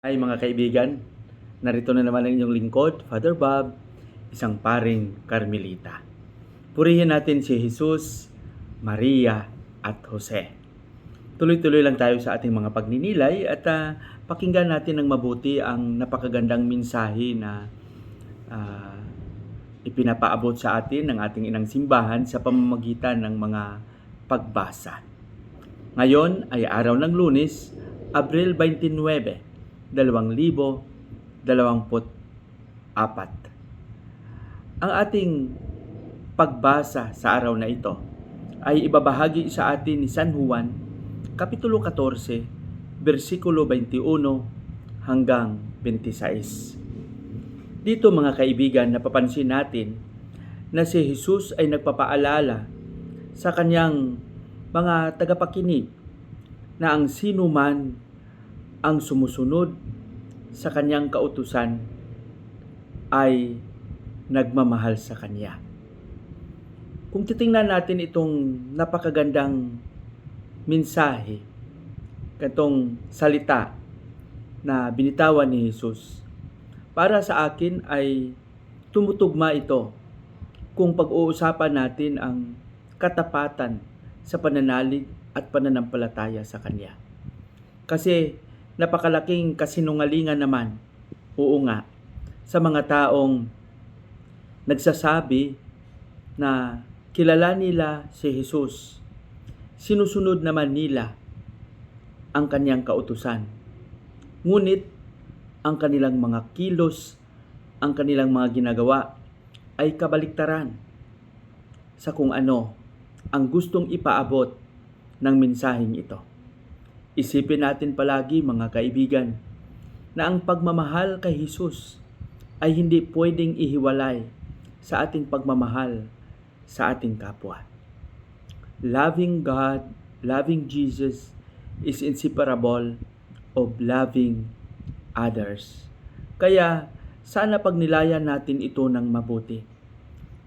Ay mga kaibigan, narito na naman ang inyong lingkod, Father Bob, isang paring Carmelita. Purihin natin si Jesus, Maria at Jose. Tuloy-tuloy lang tayo sa ating mga pagninilay at ah, pakinggan natin ng mabuti ang napakagandang mensahe na ah, ipinapaabot sa atin ng ating inang simbahan sa pamamagitan ng mga pagbasa. Ngayon ay araw ng lunes, Abril 29, 2024. Ang ating pagbasa sa araw na ito ay ibabahagi sa atin ni San Juan, Kapitulo 14, versikulo 21 hanggang 26. Dito mga kaibigan, napapansin natin na si Jesus ay nagpapaalala sa kanyang mga tagapakinig na ang sino man ang sumusunod sa kanyang kautusan ay nagmamahal sa kanya. Kung titingnan natin itong napakagandang mensahe, katong salita na binitawan ni Jesus, para sa akin ay tumutugma ito kung pag-uusapan natin ang katapatan sa pananalig at pananampalataya sa Kanya. Kasi napakalaking kasinungalingan naman, oo nga, sa mga taong nagsasabi na kilala nila si Jesus. Sinusunod naman nila ang kanyang kautusan. Ngunit ang kanilang mga kilos, ang kanilang mga ginagawa ay kabaliktaran sa kung ano ang gustong ipaabot ng mensaheng ito. Isipin natin palagi mga kaibigan na ang pagmamahal kay Jesus ay hindi pwedeng ihiwalay sa ating pagmamahal sa ating kapwa. Loving God, loving Jesus is inseparable of loving others. Kaya sana pagnilayan natin ito ng mabuti.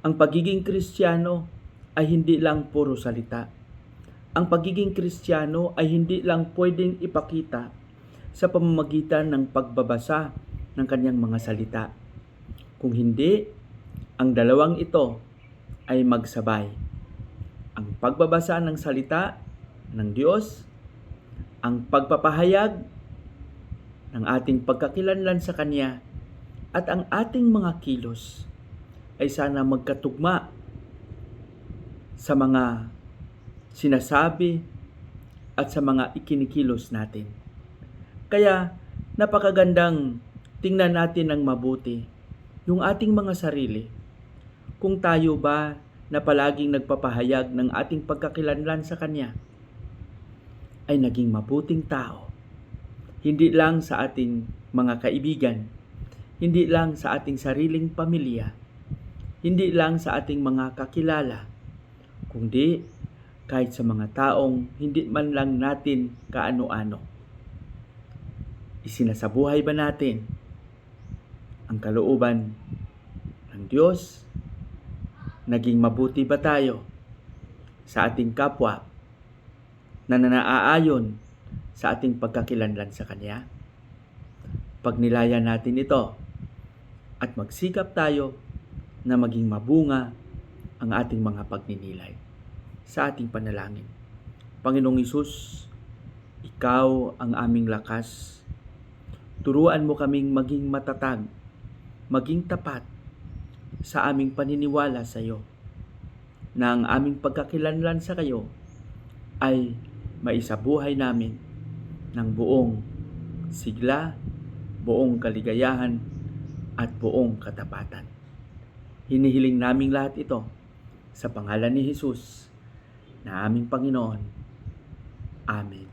Ang pagiging Kristiyano ay hindi lang puro salita ang pagiging Kristiyano ay hindi lang pwedeng ipakita sa pamamagitan ng pagbabasa ng kanyang mga salita. Kung hindi, ang dalawang ito ay magsabay. Ang pagbabasa ng salita ng Diyos, ang pagpapahayag ng ating pagkakilanlan sa Kanya, at ang ating mga kilos ay sana magkatugma sa mga sinasabi at sa mga ikinikilos natin. Kaya napakagandang tingnan natin ng mabuti yung ating mga sarili. Kung tayo ba na palaging nagpapahayag ng ating pagkakilanlan sa Kanya ay naging mabuting tao. Hindi lang sa ating mga kaibigan, hindi lang sa ating sariling pamilya, hindi lang sa ating mga kakilala, kundi kahit sa mga taong hindi man lang natin kaano-ano. Isinasabuhay ba natin ang kalooban ng Diyos? Naging mabuti ba tayo sa ating kapwa na nanaayon sa ating pagkakilanlan sa Kanya? Pagnilayan natin ito at magsikap tayo na maging mabunga ang ating mga pagninilay sa ating panalangin. Panginoong Isus, Ikaw ang aming lakas. Turuan mo kaming maging matatag, maging tapat sa aming paniniwala sa iyo na ang aming pagkakilanlan sa kayo ay maisabuhay namin ng buong sigla, buong kaligayahan at buong katapatan. Hinihiling naming lahat ito sa pangalan ni Jesus na aming Panginoon. Amen.